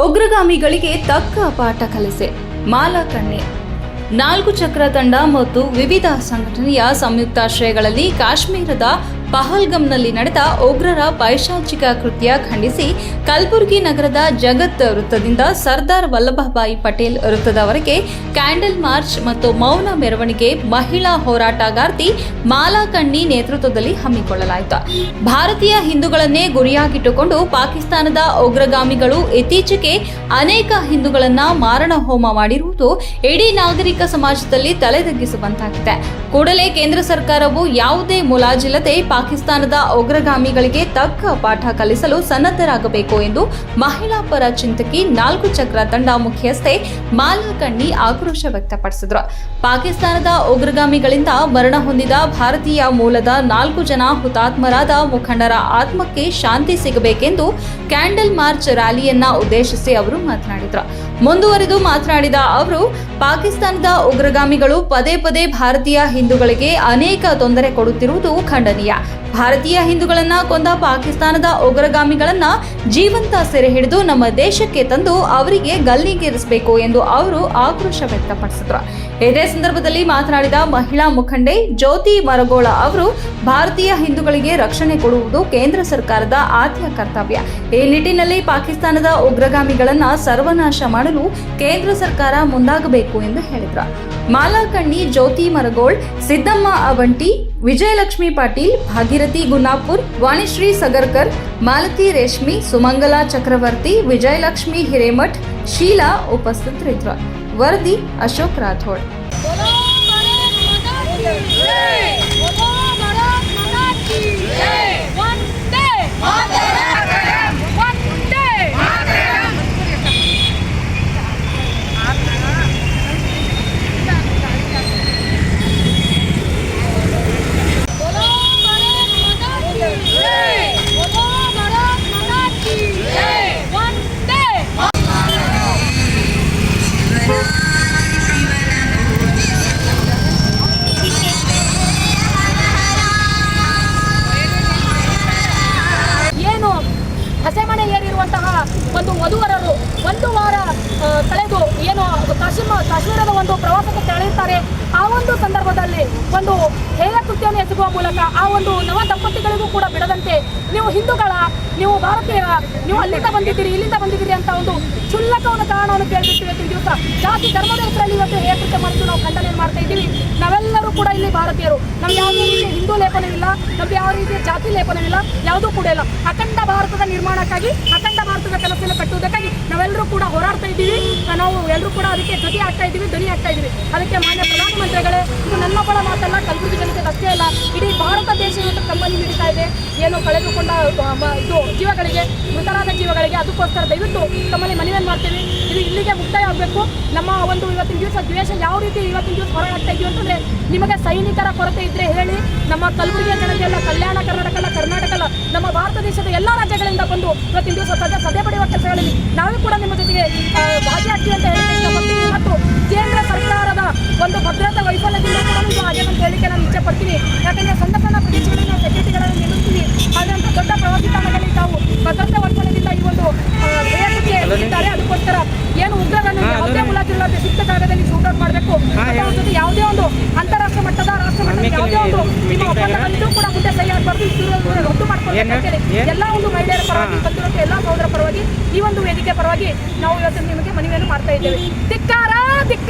ಉಗ್ರಗಾಮಿಗಳಿಗೆ ತಕ್ಕ ಪಾಠ ಕಲಿಸೆ. ಮಾಲಕಣ್ಣೆ ನಾಲ್ಕು ಚಕ್ರ ತಂಡ ಮತ್ತು ವಿವಿಧ ಸಂಘಟನೆಯ ಸಂಯುಕ್ತಾಶ್ರಯಗಳಲ್ಲಿ ಕಾಶ್ಮೀರದ ಪಹಲ್ಗಂನಲ್ಲಿ ನಡೆದ ಉಗ್ರರ ಪೈಶಾಚಿಕ ಕೃತ್ಯ ಖಂಡಿಸಿ ಕಲಬುರಗಿ ನಗರದ ಜಗತ್ ವೃತ್ತದಿಂದ ಸರ್ದಾರ್ ವಲ್ಲಭಭಾಯಿ ಪಟೇಲ್ ವೃತ್ತದವರೆಗೆ ಕ್ಯಾಂಡಲ್ ಮಾರ್ಚ್ ಮತ್ತು ಮೌನ ಮೆರವಣಿಗೆ ಮಹಿಳಾ ಹೋರಾಟಗಾರ್ತಿ ಮಾಲಾ ಕಣ್ಣಿ ನೇತೃತ್ವದಲ್ಲಿ ಹಮ್ಮಿಕೊಳ್ಳಲಾಯಿತು. ಭಾರತೀಯ ಹಿಂದೂಗಳನ್ನೇ ಗುರಿಯಾಗಿಟ್ಟುಕೊಂಡು ಪಾಕಿಸ್ತಾನದ ಉಗ್ರಗಾಮಿಗಳು ಇತ್ತೀಚೆಗೆ ಅನೇಕ ಹಿಂದೂಗಳನ್ನ ಮಾರಣ ಹೋಮ ಮಾಡಿರುವುದು ಇಡೀ ನಾಗರಿಕ ಸಮಾಜದಲ್ಲಿ ತಲೆದಗ್ಗಿಸುವಂತಾಗಿದೆ. ಕೂಡಲೇ ಕೇಂದ್ರ ಸರ್ಕಾರವು ಯಾವುದೇ ಮುಲಾಜಿಲ್ಲದೆ ಪಾಕಿಸ್ತಾನದ ಉಗ್ರಗಾಮಿಗಳಿಗೆ ತಕ್ಕ ಪಾಠ ಕಲಿಸಲು ಸನ್ನದ್ಧರಾಗಬೇಕು ಎಂದು ಮಹಿಳಾ ಪರ ಚಿಂತಕಿ ನಾಲ್ಕು ಚಕ್ರ ತಂಡ ಮುಖ್ಯಸ್ಥೆ ಮಾಲಾ ಕಣ್ಣಿ ಆಕ್ರೋಶ ವ್ಯಕ್ತಪಡಿಸಿದ್ರು. ಪಾಕಿಸ್ತಾನದ ಉಗ್ರಗಾಮಿಗಳಿಂದ ಮರಣ ಹೊಂದಿದ ಭಾರತೀಯ ಮೂಲದ ನಾಲ್ಕು ಜನ ಹುತಾತ್ಮರಾದ ಮುಖಂಡರ ಆತ್ಮಕ್ಕೆ ಶಾಂತಿ ಸಿಗಬೇಕೆಂದು ಕ್ಯಾಂಡಲ್ ಮಾರ್ಚ್ ರ್ಯಾಲಿಯನ್ನ ಉದ್ದೇಶಿಸಿ ಅವರು ಮಾತನಾಡಿದರು. ಮುಂದುವರೆದು ಮಾತನಾಡಿದ ಅವರು, ಪಾಕಿಸ್ತಾನದ ಉಗ್ರಗಾಮಿಗಳು ಪದೇ ಪದೇ ಭಾರತೀಯ ಹಿಂದೂಗಳಿಗೆ ಅನೇಕ ತೊಂದರೆ ಕೊಡುತ್ತಿರುವುದು ಖಂಡನೀಯ. ಭಾರತೀಯ ಹಿಂದೂಗಳನ್ನ ಕೊಂದ ಪಾಕಿಸ್ತಾನದ ಉಗ್ರಗಾಮಿಗಳನ್ನ ಜೀವಂತ ಸೆರೆ ಹಿಡಿದು ನಮ್ಮ ದೇಶಕ್ಕೆ ತಂದು ಅವರಿಗೆ ಗಲ್ಲಿಗೇರಿಸಬೇಕು ಎಂದು ಅವರು ಆಕ್ರೋಶ ವ್ಯಕ್ತಪಡಿಸಿದ್ರು. ಇದೇ ಸಂದರ್ಭದಲ್ಲಿ ಮಾತನಾಡಿದ ಮಹಿಳಾ ಮುಖಂಡೆ ಜ್ಯೋತಿ ಮರಗೋಳ ಅವರು, ಭಾರತೀಯ ಹಿಂದೂಗಳಿಗೆ ರಕ್ಷಣೆ ಕೊಡುವುದು ಕೇಂದ್ರ ಸರ್ಕಾರದ ಆದ್ಯ ಕರ್ತವ್ಯ. ಈ ನಿಟ್ಟಿನಲ್ಲಿ ಪಾಕಿಸ್ತಾನದ ಉಗ್ರಗಾಮಿಗಳನ್ನ ಸರ್ವನಾಶ ಮಾಡಲು ಕೇಂದ್ರ ಸರ್ಕಾರ ಮುಂದಾಗಬೇಕು ಎಂದು ಹೇಳಿದ್ರು. ಮಾಲಾಕಣ್ಣಿ ಜ್ಯೋತಿ ಮರಗೋಳ್ ಸಿದ್ದಮ್ಮ ಅವಂಟಿ ವಿಜಯಲಕ್ಷ್ಮಿ ಪಾಟೀಲ್ ಭಾಗೀರಥಿ ಗುನ್ನಾಪುರ್ ವಾಣಿಶ್ರೀ ಸಗರ್ಕರ್ ಮಾಲತಿ ರೇಷ್ಮಿ ಸುಮಂಗಲಾ ಚಕ್ರವರ್ತಿ ವಿಜಯಲಕ್ಷ್ಮಿ ಹಿರೇಮಠ್ ಶೀಲಾ ಉಪಸ್ಥಿತರಿದ್ದರು ವರದಿ ಅಶೋಕ್ ರಾಥೋಡ್ ಒಂದು ವಧುವರರು ಒಂದು ವಾರ ಕಳೆದು ಏನು ಕಾಶ್ಮೀರ ಕಾಶ್ಮೀರದ ಒಂದು ಪ್ರವಾಸಕ್ಕೆ ತೆರಳಿರ್ತಾರೆ. ಆ ಒಂದು ಸಂದರ್ಭದಲ್ಲಿ ಒಂದು ಹೇಯ ಕೃತ್ಯವನ್ನು ಎಸಗುವ ಮೂಲಕ ಆ ಒಂದು ನವ ದಂಪತಿಗಳಿಗೂ ಕೂಡ ಬಿಡದಂತೆ ನೀವು ಹಿಂದೂಗಳ, ನೀವು ಭಾರತೀಯರ, ನೀವು ಅಲ್ಲಿಂದ ಬಂದಿದ್ದೀರಿ, ಇಲ್ಲಿಂದ ಬಂದಿದ್ದೀರಿ ಅಂತ ಒಂದು ಕ್ಷುಲ್ಲಕವನ್ನು ಕಾರಣವನ್ನು ಕೇಳಿಬಿಟ್ಟು ಇವತ್ತಿನ ದಿವಸ ಜಾತಿ, ಧರ್ಮದ ಹೆಸರಲ್ಲಿ ಇವತ್ತು ಹೇಯ ಕೃತ್ಯ ಮಾಡಿದ್ದು ನಾವು ಖಂಡನೆ ಮಾಡ್ತಾ ಇದ್ದೀವಿ. ನಾವೆಲ್ಲರೂ ಕೂಡ ಇಲ್ಲಿ ಭಾರತೀಯರು. ನಮ್ಗೆ ಯಾವುದೇ ರೀತಿಯ ಹಿಂದೂ ಲೇಪನವಿಲ್ಲ ನಮ್ಗೆ ಯಾವ ರೀತಿಯ ಜಾತಿ ಲೇಪನವಿಲ್ಲ ಯಾವುದೂ ಕೂಡ ಇಲ್ಲ. ಅಖಂಡ ಭಾರತದ ನಿರ್ಮಾಣಕ್ಕಾಗಿ, ಅಖಂಡ ಭಾರತದ ಕನಸನ್ನು ಕಟ್ಟುವುದಕ್ಕಾಗಿ ನಾವೆಲ್ಲರೂ ಕೂಡ ಹೋರಾಡ್ತಾ ಇದ್ದೀವಿ. ನಾವು ಎಲ್ಲರೂ ಕೂಡ ಅದಕ್ಕೆ ಜೊತೆ ಆಗ್ತಾ ಇದ್ದೀವಿ, ಧ್ವನಿ ಆಗ್ತಾ ಇದ್ದೀವಿ. ಅದಕ್ಕೆ ಮಾನ್ಯ ಪ್ರಧಾನಮಂತ್ರಿಗಳೇ, ಇದು ನನ್ನೊಬ್ಬಳ ಮಾತಲ್ಲ, ಕಲಬುರಗಿ ಜನತೆ ಅಷ್ಟೇ ಅಲ್ಲ, ಇಡೀ ಭಾರತ ದೇಶ ಇವತ್ತು ಕಂಬನಿ ನೀಡುತ್ತಾ ಇದೆ. ಏನು ಕಳೆದುಕೊಂಡ ಇದು ಜೀವಗಳಿಗೆ, ಮೃತರಾದ ಜೀವಗಳಿಗೆ ಅದಕ್ಕೋಸ್ಕರ ದಯವಿಟ್ಟು ತಮ್ಮಲ್ಲಿ ಮನವಿಯನ್ನು ಮಾಡ್ತೀವಿ. ಇದು ಇಲ್ಲಿಗೆ ಮುಕ್ತಾಯ ಆಗಬೇಕು ನಮ್ಮ ಒಂದು ಇವತ್ತಿನ ದಿವಸ ದ್ವೇಷ ಯಾವ ರೀತಿ ಇವತ್ತಿನ ದಿವಸ ಹೊರಗಾಗ್ತಾ ಇದೆಯೋ ಅಂತಂದರೆ ನಿಮಗೆ ಸೈನಿಕರ ಕೊರತೆ ಇದ್ದರೆ ಹೇಳಿ, ನಮ್ಮ ಕಲಬುರಗಿಯ ಜನತೆಯಲ್ಲ, ಕಲ್ಯಾಣ ಕರ್ನಾಟಕ ಅಲ್ಲ ಕರ್ನಾಟಕ ಅಲ್ಲ ನಮ್ಮ ಭಾರತ ದೇಶದ ಎಲ್ಲ ರಾಜ್ಯಗಳಿಂದ ಬಂದು ಇವತ್ತಿನ ದಿವಸ ಸದ್ಯ ಸದೆ ಪಡೆಯುವ ಕೆಲಸಗಳಲ್ಲಿ ನಾವೇ ಕೂಡ ನಿಮ್ಮ ಜೊತೆಗೆ ಭಾಗಿಯಾಗ್ತೀವಿ ಅಂತ ಹೇಳಿ ಭದ್ರತಾ ಒಳಗೊಂಡಿದ್ದ ಈ ಒಂದು ಪ್ರಯತ್ನಕ್ಕೆ ಇದ್ದಾರೆ ಅದಕ್ಕೋಸ್ಕರ ಏನು ಉಗ್ರರನ್ನು ಯಾವುದೇ ಮುಲಾಜಿಲ್ಲದೆ ಸಿಕ್ತ ಜಾಗದಲ್ಲಿ ಶೂಟ್ ಔಟ್ ಮಾಡಬೇಕು. ಜೊತೆ ಯಾವುದೇ ಒಂದು ಅಂತಾರಾಷ್ಟ್ರೀಯ ಮಟ್ಟದ ರಾಷ್ಟ್ರ ಮಟ್ಟದ ಯಾವುದೇ ಒಂದು ನಿಮ್ಮ ಒಪ್ಪಂದಗಳಿದ್ರೂ ಕೂಡ ಮುಂದೆ ಸಹಿ ಆಗಬಾರ್ದು ರದ್ದು ಹೇಳಿ. ಎಲ್ಲ ಒಂದು ಮಹಿಳೆಯರ ಪರವಾಗಿ ಬಂದಿರೋ ಎಲ್ಲ ಸಹೋದರ ಪರವಾಗಿ ಈ ಒಂದು ವೇದಿಕೆ ಪರವಾಗಿ ನಾವು ಇವತ್ತು ನಿಮಗೆ ಮನವಿಯನ್ನು ಮಾಡ್ತಾ ಇದ್ದೇವೆ. ಧಿಕ್ಕಾರ ಧಿಕ್ಕಾರ.